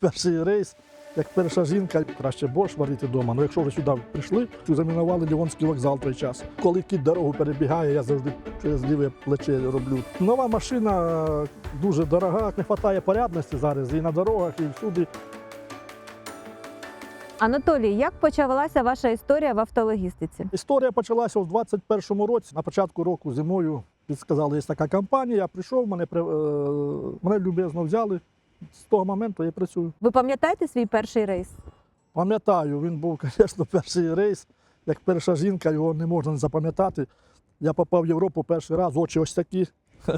Перший рейс, як перша жінка, краще борщ варити вдома. Ну якщо вже сюди прийшли, то замінували Лівонський вокзал той час. Коли кіт дорогу перебігає, я завжди через ліве плече роблю. Нова машина дуже дорога, не вистачає порядності зараз і на дорогах, і всюди. Анатолій, як почалася ваша історія в автологістиці? Історія почалася в 21-му році. На початку року зимою підсказали, є така компанія. Я прийшов, мене, е, мене любезно взяли. З того моменту я працюю. Ви пам'ятаєте свій перший рейс? Пам'ятаю, він був, звісно, перший рейс. Як перша жінка, його не можна не запам'ятати. Я попав в Європу перший раз, очі ось такі,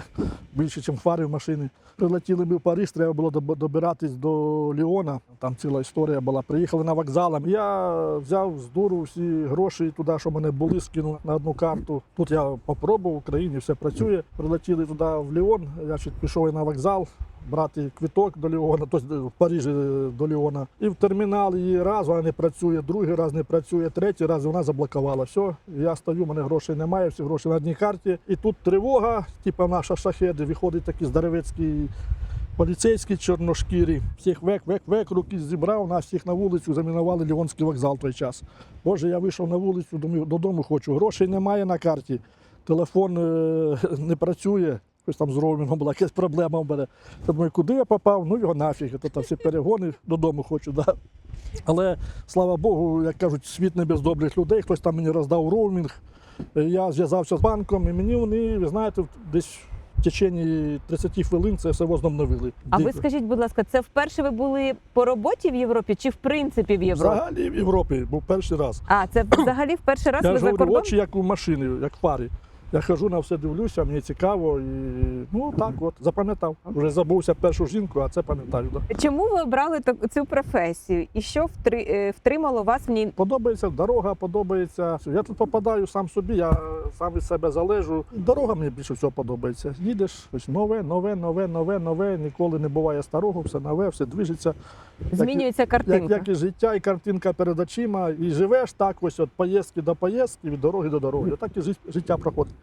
більше, ніж фари в машині. Прилетіли ми в Париж, треба було добиратись до Ліона. Там ціла історія була. Приїхали на вокзал. Я взяв з дуру всі гроші туди, що мене були, скинув на одну карту. Тут я попробував, в Україні все працює. Прилетіли туди в Ліон. Я ще пішов і на вокзал. Брати квиток до Ліона, тобто в Парижі до Ліона. І в термінал її раз вона не працює, другий раз не працює, третій раз вона заблокувала. Все, я стою, мене грошей немає, всі гроші на одній карті. І тут тривога, типу наша шахеди, виходить такий здоровецький поліцейський чорношкірі. Всіх век, век, век, руки зібрав, нас всіх на вулицю замінували Лівонський вокзал той час. Боже, я вийшов на вулицю, додому хочу. Грошей немає на карті, телефон е, не працює. Ось там з роумінгом була якась проблема в мене. Я думаю, куди я попав? Ну його нафіг, то там всі перегони додому хочу. Да. Але слава Богу, як кажуть, світ не без добрих людей. Хтось там мені роздав роумінг. Я зв'язався з банком, і мені вони, ви знаєте, десь в течение 30 хвилин це все возобновили. А ви скажіть, будь ласка, це вперше ви були по роботі в Європі чи в принципі в Європі? Взагалі в Європі був перший раз. А це взагалі в перший раз я ви за кордон? очі як у машини, як в парі. Я хожу на все дивлюся, мені цікаво і ну так от запам'ятав. Вже забувся першу жінку, а це пам'ятаю. Да. Чому ви обрали цю професію? І що е, втримало вас в ній? Подобається дорога, подобається. Я тут попадаю сам собі, я сам від себе залежу. Дорога мені більше всього подобається. Їдеш, ось нове, нове, нове, нове, нове. Ніколи не буває старого, все нове, все движеться. Змінюється Як, картинка. як і життя, і картинка перед очима, і живеш так, ось від поїздки до поїздки, від дороги до дороги. Так і жит- життя проходить.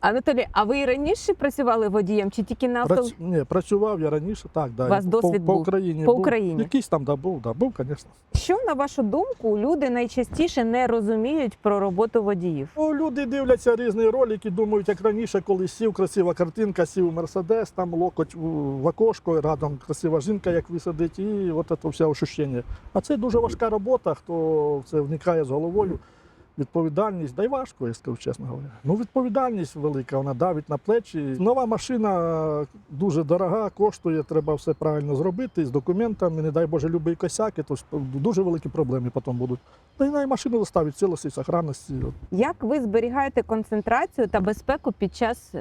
Анатолій, а ви раніше працювали водієм чи тільки на авто? Прац... Ні, працював я раніше, так, да. У вас досвід по, був? по Україні. По був. Україні? Якийсь там да, був, да, був, звісно. Що на вашу думку люди найчастіше не розуміють про роботу водіїв? Ну, люди дивляться різні ролики, думають, як раніше, коли сів, красива картинка, сів Мерседес, там локоть в в окошко, радом красива жінка, як висадить, і от це все ощущення. А це дуже важка робота, хто в це вникає з головою. Відповідальність, да й важко, я скажу, чесно говоря. Ну, відповідальність велика, вона давить на плечі. Нова машина дуже дорога, коштує, треба все правильно зробити з документами, не дай Боже, любий косяки, то дуже великі проблеми потім будуть. Та й машину доставить цілості, сохранності. Як ви зберігаєте концентрацію та безпеку під час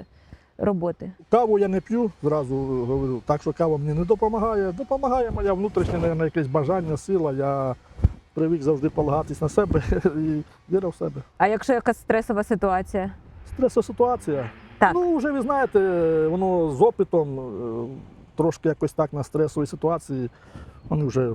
роботи? Каву я не п'ю, зразу говорю, так що кава мені не допомагає. Допомагає моя внутрішня наверное, якесь бажання, сила. Я привик завжди полагатись на себе і віра в себе. А якщо якась стресова ситуація? Стресова ситуація. Так. Ну, вже ви знаєте, воно з опитом е, трошки якось так на стресовій ситуації, вони вже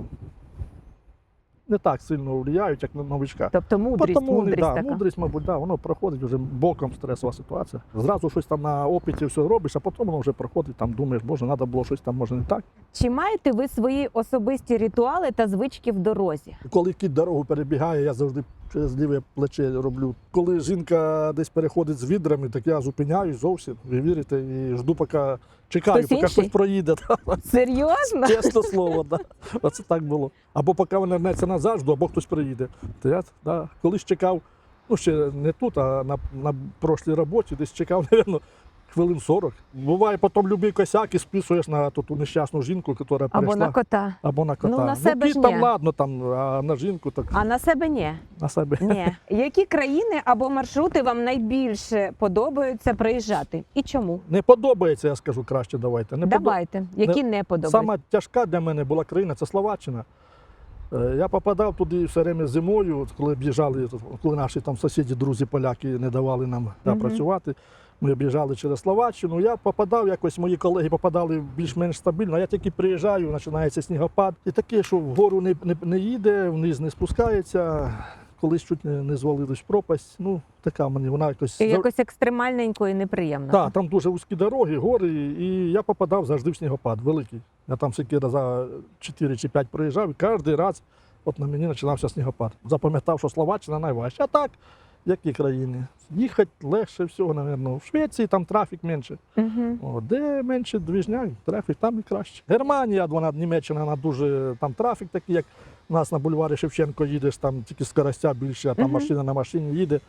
не так сильно впливають, як на новичка. Тобто мудрість, Потому, мудрість да, така. мудрість, мабуть, да, воно проходить вже боком стресова ситуація. Зразу щось там на опіті все робиш, а потім воно вже проходить, там думаєш, боже, треба було щось там, може не так. Чи маєте ви свої особисті ритуали та звички в дорозі? Коли кіт дорогу перебігає, я завжди через ліве плече роблю. Коли жінка десь переходить з відрами, так я зупиняюсь зовсім, ви вірите, і жду, поки чекаю, Хтось поки інший? хтось проїде. Серйозно? Чесне слово, да. Оце так було. Або поки вона вернеться назад, жду, або хтось приїде. То я да, колись чекав, ну ще не тут, а на, на прошлій роботі, десь чекав, мабуть, хвилин 40. Буває потім любий косяк і списуєш на ту, ту нещасну жінку, яка перейшла. Або на кота. Або на кота. Ну, на себе кіт ж там ні. ладно, там, а на жінку так А на себе ні. на себе. Ні. Які країни або маршрути вам найбільше подобаються проїжджати? І чому? Не подобається, я скажу краще, давайте. Не Давайте, які не подобаються. Сама тяжка для мене була країна це Словаччина. Е, Я попадав туди все время зимою, коли об'їжджали, коли наші там сусіди, друзі, поляки не давали нам да, працювати. Ми об'їжджали через Словаччину. Я попадав, якось мої колеги попадали більш-менш стабільно. А я тільки приїжджаю, починається снігопад. І таке, що вгору не, не, не їде, вниз не спускається. колись чуть не, не звалились в пропасть. Ну, така мені, вона якось. І якось екстремальненько і неприємно. Так, там дуже вузькі дороги, гори, і я попадав завжди в снігопад великий. Я там скільки раза 4 чи 5 проїжджав, і кожен раз от на мені починався снігопад. Запам'ятав, що Словаччина найважча. А так, які країни? Їхати легше всього, мабуть. В Швеції там трафік менше. Угу. О, де менше двіжняк, трафік, там і краще. Германія, вона Німеччина, вона дуже там трафік такий, як у нас на бульварі Шевченко їдеш, там тільки скоростя більше, а там Мгм. машина на машині їде.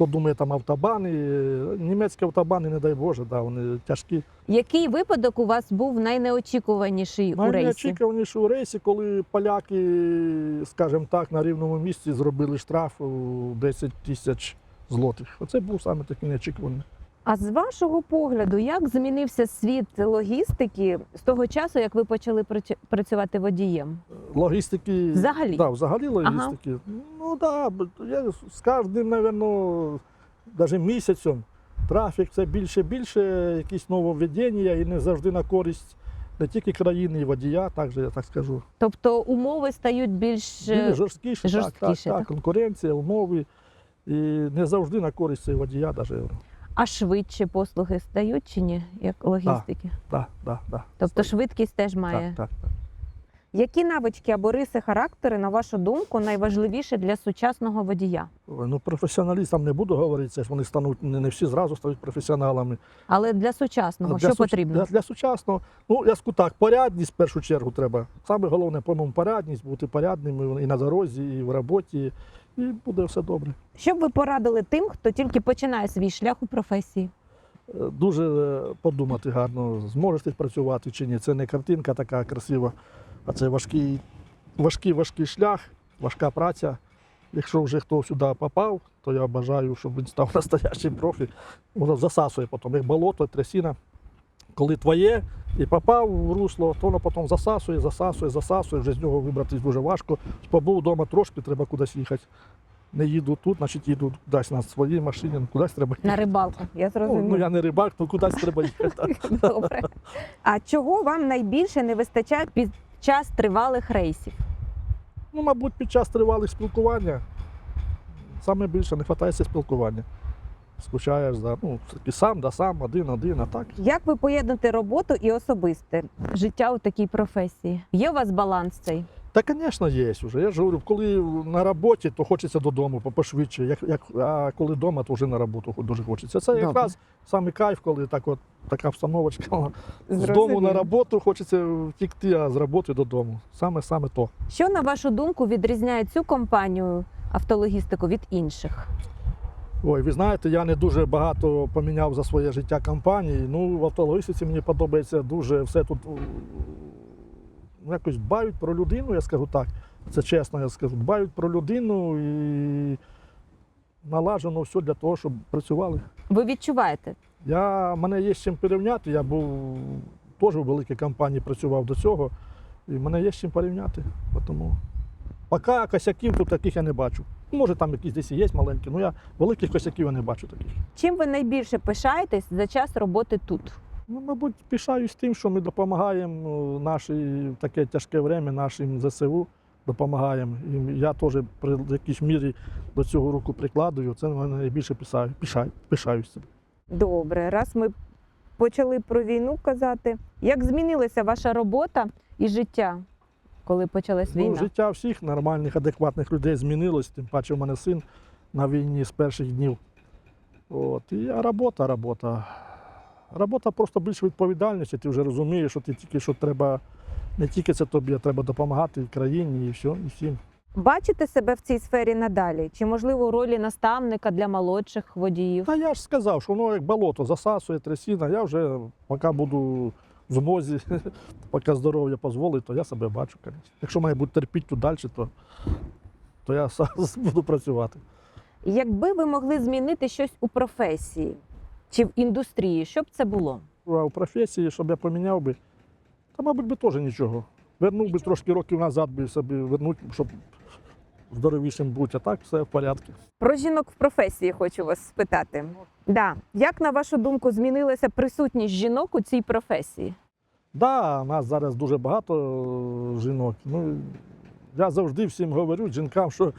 Хто думає, там автобани, е, німецькі автобани, не дай Боже, да, вони тяжкі. Який випадок у вас був найнеочікуваніший у рейсі? Найнеочікуваніший у рейсі, коли поляки, скажімо так, на рівному місці зробили штраф у 10 тисяч злотих. Оце був саме такий неочікуваний. А з вашого погляду, як змінився світ логістики з того часу, як ви почали працювати водієм? Логістики. Взагалі? Да, взагалі логістики. Ну так, да, я з кожним, напевно, навіть місяцем трафік це більше більше, якісь нововведення і не завжди на користь не тільки країни і водія, також я так скажу. Тобто умови стають більш жорсткіше, так, так, так, так. конкуренція, умови. І не завжди на користь водія, навіть. А швидше послуги стають чи ні, як логістики? Да, да, да. Тобто швидкість теж має. Так, так, так. Які навички або риси характеру, на вашу думку, найважливіше для сучасного водія? Ну, професіоналістам не буду говорити, це ж вони стануть, не, всі зразу стають професіоналами. Але для сучасного А що суч- потрібно? Для, для сучасного, ну я скажу так, порядність в першу чергу треба. Саме головне, по-моєму, порядність, бути порядним і на дорозі, і в роботі, і буде все добре. Що б ви порадили тим, хто тільки починає свій шлях у професії? Е, Дуже е, подумати гарно, зможеш ти працювати чи ні. Це не картинка така красива, а це важкий, важкий, важкий шлях, важка праця. Якщо вже хто сюди попав, то я бажаю, щоб він став настоящим профі. Воно засасує потім, як болото, трясина. Коли твоє і попав в русло, то воно потім засасує, засасує, засасує, вже з нього вибратись дуже важко. Побув вдома трошки, треба кудись їхати. Не їду тут, значить їду кудись на своїй машині, ну, кудись треба їхати. На рибалку, я Ну, зрозуміла. ну я не рибак, то кудись треба їхати. Добре. А чого вам найбільше не вистачає під час тривалих рейсів? Ну, мабуть, під час тривалих спілкування саме більше не вистачає спілкування. Скучаєш за ну, таки сам, да сам, один, один, а так. Як ви поєднуєте роботу і особисте життя у такій професії? Є у вас баланс цей? Та, звісно, є вже. Я ж говорю, коли на роботі, то хочеться додому по- пошвидше. Як, як, а коли вдома, то вже на роботу дуже хочеться. Це Добре. якраз саме кайф, коли так от, така обстановочка. З дому на роботу хочеться втікти, а з роботи додому. Саме саме то. Що, на вашу думку, відрізняє цю компанію автологістику від інших? Ой, ви знаєте, я не дуже багато поміняв за своє життя компанії. Ну, в автологістиці мені подобається дуже все тут ну, якось дбають про людину, я скажу так. Це чесно, я скажу. Дбають про людину і налажено все для того, щоб працювали. Ви відчуваєте? Я, мене є з чим порівняти. Я був теж у великій компанії працював до цього, і мене є з чим порівняти. Тому поки косяків тут таких я не бачу. Може, там якісь десь і є маленькі, але я великих косяків я не бачу таких. Чим ви найбільше пишаєтесь за час роботи тут? Ну, мабуть, пишаюсь тим, що ми допомагаємо е, нашій таке тяжке время нашим ЗСУ. Допомагаємо. І я теж при якійсь мірі до цього руку прикладую. Це мене найбільше писаю, пишаю, пишаюсь цим. Добре, раз ми почали про війну казати. Як змінилася ваша робота і життя, коли почалась Ну, життя всіх нормальних, адекватних людей змінилось. Тим паче, в мене син на війні з перших днів. От. І а робота, робота. Робота просто більше відповідальності. Ти вже розумієш, що ти тільки що треба, не тільки це тобі, а треба допомагати країні і все, і всім. Бачите себе в цій сфері надалі? Чи можливо у ролі наставника для молодших водіїв? Та я ж сказав, що воно як болото засасує трясіна. Я вже поки буду змозі, поки здоров'я дозволить, то я себе бачу. Якщо має бути терпіти тут далі, то, то я буду працювати. Якби ви могли змінити щось у професії чи в індустрії, що б це було? А у професії, щоб я поміняв би, та, мабуть, би теж нічого. Вернув би трошки років назад, би собі вернути, щоб здоровішим бути, а так все в порядку. Про жінок в професії хочу вас спитати. Да. Як на вашу думку змінилася присутність жінок у цій професії? Да, у нас зараз дуже багато е, жінок. Ну, я завжди всім говорю жінкам, що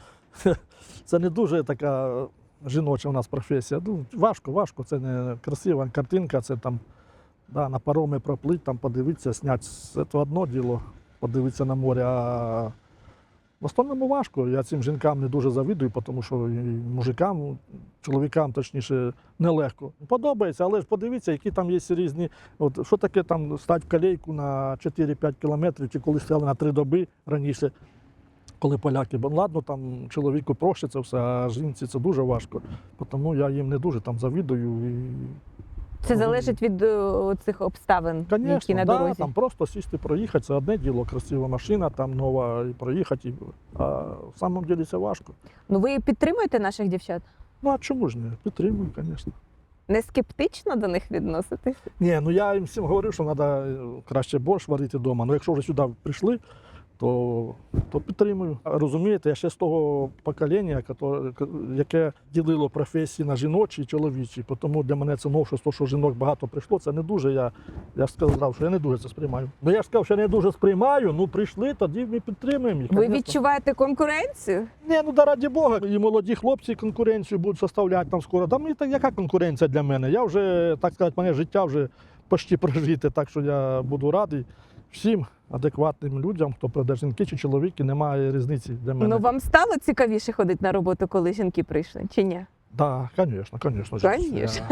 це не дуже така жіноча у нас професія. Ну, важко, важко. Це не красива картинка, це там да, на пароми проплить, там подивитися, зняти. Це то одно діло, подивитися на море. А в основному важко. Я цим жінкам не дуже завідую, тому що мужикам, чоловікам, точніше, нелегко. Подобається, але ж подивіться, які там є різні. От, що таке там стати в калейку на 4-5 кілометрів, чи коли стали на 3 доби раніше, коли поляки. Бо ладно, там чоловіку проще це все, а жінці це дуже важко. Тому я їм не дуже там завідую. І... Це залежить від е, цих обставин, які Конечно, на да, дорозі. там просто сісти, проїхати, це одне діло, красива машина, там нова, і проїхати. і- А в самом деле це важко. Ну ви підтримуєте наших дівчат? Ну а чому ж не? Підтримую, звісно. Не скептично до них відноситись? Ні, ну я їм всім говорив, що треба краще борщ варити вдома. Ну якщо вже сюди прийшли, то, то підтримую. Розумієте, я ще з того покоління, яке ділило професії на жіночі і чоловічі. Тому для мене це новшество, що жінок багато прийшло. Це не дуже. Я, я ж сказав, що я не дуже це сприймаю. Ну я ж сказав, що я не дуже сприймаю. Ну прийшли, тоді ми підтримуємо їх. Ви конечно. відчуваєте конкуренцію? Ні, ну да раді Бога, і молоді хлопці конкуренцію будуть составляти там скоро. Там і так яка конкуренція для мене? Я вже, так сказати, моє життя вже почти прожите, так що я буду радий всім адекватним людям, хто прийде жінки чи чоловіки, немає різниці для мене. Ну вам стало цікавіше ходити на роботу, коли жінки прийшли, чи ні? Так, звісно, звісно. Конечно.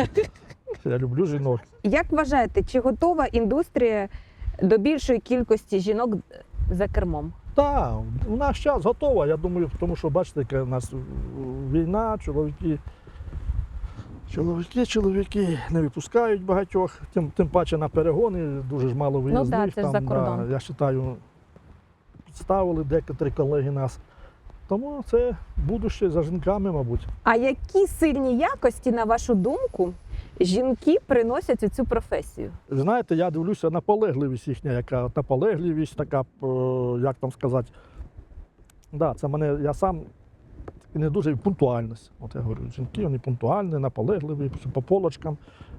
Я, я люблю жінок. Як вважаєте, чи готова індустрія до більшої кількості жінок за кермом? Так, у наш час готова. Я думаю, тому що бачите, яка у нас війна, чоловіки. Чоловіки, чоловіки не випускають багатьох, тим, тим паче на перегони, дуже ж мало виїзних. Ну да, це ж за кордон. я вважаю, підставили декотрі колеги нас. Тому це будуще за жінками, мабуть. А які сильні якості, на вашу думку, жінки приносять у цю професію? Знаєте, я дивлюся наполегливість їхня, яка наполегливість, така, е, як там сказати. Да, це мене, я сам не дуже пунктуальність. От я говорю, жінки вони пунктуальні, наполегливі, по полочкам,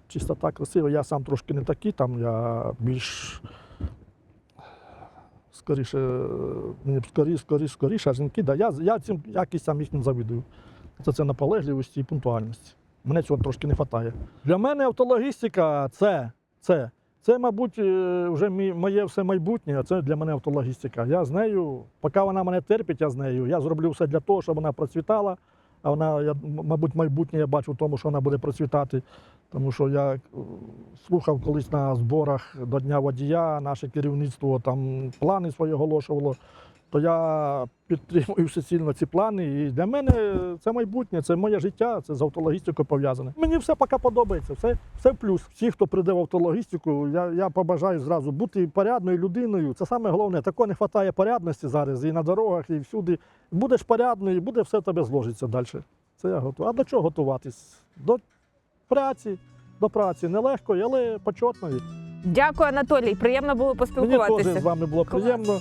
чистота красива. Я сам трошки не такий, там я більш скоріше, мені скоріше, скоріше, скоріше, а жінки, да, я, я цим якістям їхнім завідую. Це, це наполегливості і пунктуальності. Мене цього трошки не вистачає. Для мене автологістика це, це, це, мабуть, е, вже моє все майбутнє, а це для мене автологістика. Я з нею, поки вона мене терпить, я з нею. Я зроблю все для того, щоб вона процвітала. А вона, я, мабуть, майбутнє я бачу в тому, що вона буде процвітати. Тому що я е, слухав колись на зборах до Дня водія, наше керівництво там плани свої оголошувало. То я підтримую всесильно ці плани. І для мене це майбутнє, це моє життя, це з автологістикою пов'язане. Мені все поки подобається, все, все в плюс. Всі, хто прийде в автологістику, я, я побажаю зразу бути порядною людиною. Це саме головне. Такого не вистачає порядності зараз і на дорогах, і всюди. Будеш порядною, і буде все в тебе зложиться далі. Це я готовий. А до чого готуватись? До праці, до праці нелегкої, але почетної. Дякую, Анатолій. Приємно було Мені поспілкуватися. теж з вами було приємно.